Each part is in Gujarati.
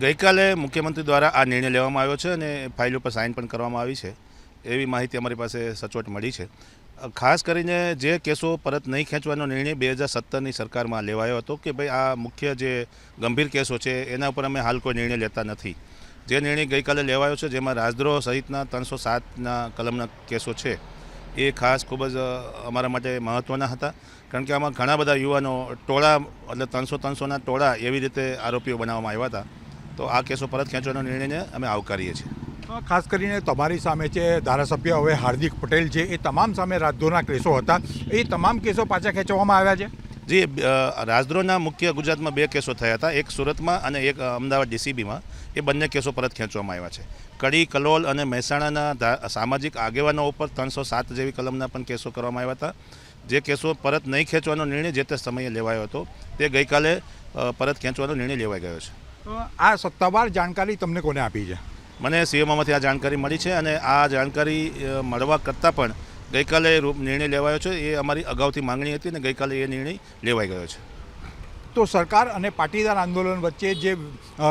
ગઈકાલે મુખ્યમંત્રી દ્વારા આ નિર્ણય લેવામાં આવ્યો છે અને ફાઇલ ઉપર સાઇન પણ કરવામાં આવી છે. એવી માહિતી અમારી પાસે સચોટ મળી છે. ખાસ કરીને જે કેસો પરત નહીં ખેંચવાનો નિર્ણય બે હજાર સત્તરની સરકારમાં લેવાયો હતો કે ભાઈ આ મુખ્ય જે ગંભીર કેસો છે એના ઉપર અમે હાલ કોઈ નિર્ણય લેતા નથી. જે નિર્ણય ગઈકાલે લેવાયો છે જેમાં રાજદ્રોહ સહિતના ત્રણસો સાતના કલમના કેસો છે. એ ખાસ ખૂબ જ અમારા માટે મહત્ત્વના હતા. કારણ કે આમાં ઘણા બધા યુવાનો ટોળા, એટલે ત્રણસો ત્રણસોના ટોળા એવી રીતે આરોપીઓ બનાવવામાં આવ્યા હતા. તો આ કેસો પરત ખેંચવાનો નિર્ણયને અમે આવકારીએ છીએ. ખાસ કરીને તમારી સામે છે ધારાસભ્ય હવે હાર્દિક પટેલ છે એ તમામ સામે રાજદ્રોહના કેસો હતા. એ તમામ કેસો પાછા ખેંચવામાં આવ્યા છે? જે રાજદ્રોહના મુખ્ય ગુજરાતમાં બે કેસો થયા હતા. એક સુરતમાં અને એક અમદાવાદ ડીસીબીમાં. એ બંને કેસો પરત ખેંચવામાં આવ્યા છે. કડી કલોલ અને મહેસાણાના સામાજિક આગેવાનો ઉપર ત્રણસો સાત જેવી કલમના પણ કેસો કરવામાં આવ્યા હતા. જે કેસો પરત નહીં ખેંચવાનો નિર્ણય જે તે સમયે લેવાયો હતો તે ગઈકાલે પરત ખેંચવાનો નિર્ણય લેવાઈ ગયો છે. આ સત્તાવાર જાણકારી તમને કોને આપી છે? મને સીએમઓમાંથી આ જાણકારી મળી છે અને આ જાણકારી મળવા કરતાં પણ ગઈકાલે નિર્ણય લેવાયો છે. એ અમારી અગાઉથી માંગણી હતી અને ગઈકાલે એ નિર્ણય લેવાઈ ગયો છે. તો સરકાર અને પાટીદાર આંદોલન વચ્ચે જે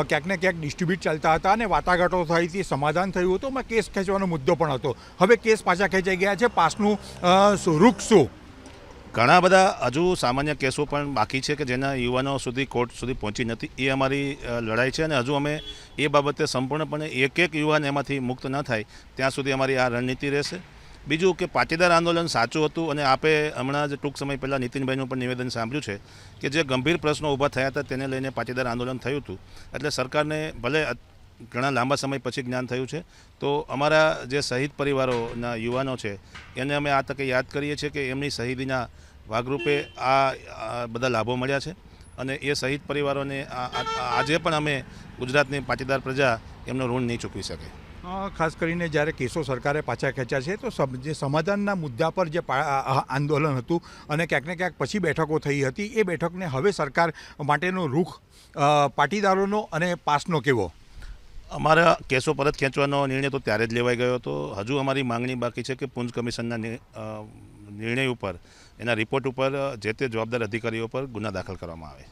ક્યાંક ને ક્યાંક ડિસ્ટ્રીબ્યુટ ચાલતા હતા અને વાટાઘાટો થઈ હતી સમાધાન થયું હતું એમાં કેસ ખેંચવાનો મુદ્દો પણ હતો. હવે કેસ પાછા ખેંચાઈ ગયા છે. પાસનું રૂખ શું ઘણા બધા હજુ સામાન્ય કેસો પણ બાકી છે કે જેના યુવાનો સુધી કોર્ટ સુધી પહોંચી નથી. એ અમારી લડાઈ છે અને હજુ અમે એ બાબતે સંપૂર્ણપણે એક એક યુવાન એમાંથી મુક્ત ન થાય. ત્યાં સુધી અમારી આ રણનીતિ રહેશે. બીજું કે પાટીદાર આંદોલન સાચું હતું અને આપે હમણાં જ ટૂંક સમય પહેલાં નીતિનભાઈનું પણ નિવેદન સાંભળ્યું છે કે જે ગંભીર પ્રશ્નો ઊભા થયા હતા તેને લઈને પાટીદાર આંદોલન થયું હતું. એટલે સરકારને ભલે ઘણા લાંબા સમય પછી જ્ઞાન થયું છે. તો અમારા જે શહીદ પરિવારોના યુવાનો છે, એને અમે આ તકે યાદ કરીએ છીએ કે એમની શહીદીના ભાગરૂપે આ બધા લાભો મળ્યા છે. અને એ શહીદ પરિવારોને આજે પણ અમે ગુજરાતની પાટીદાર પ્રજા એમનો ઋણ નહીં ચૂકવી શકે. ખાસ કરીને જ્યારે કેસો સરકારે પાછા ખેંચ્યા છે, તો જે સમાધાનના મુદ્દા પર જે આંદોલન હતું અને ક્યાંક ને ક્યાંક પછી બેઠકો થઈ હતી, એ બેઠકને હવે સરકાર માટેનો રૂખ પાટીદારોનો અને પાસનો કેવો? અમારા કેસો પરત ખેંચવાનો નિર્ણય તો ત્યારે જ લેવાઈ ગયો હતો. હજુ અમારી માંગણી બાકી છે કે પુંજ કમિશનના નિર્ણય ઉપર, એના રિપોર્ટ ઉપર જે તે જવાબદાર અધિકારીઓ પર ગુના દાખલ કરવામાં આવે.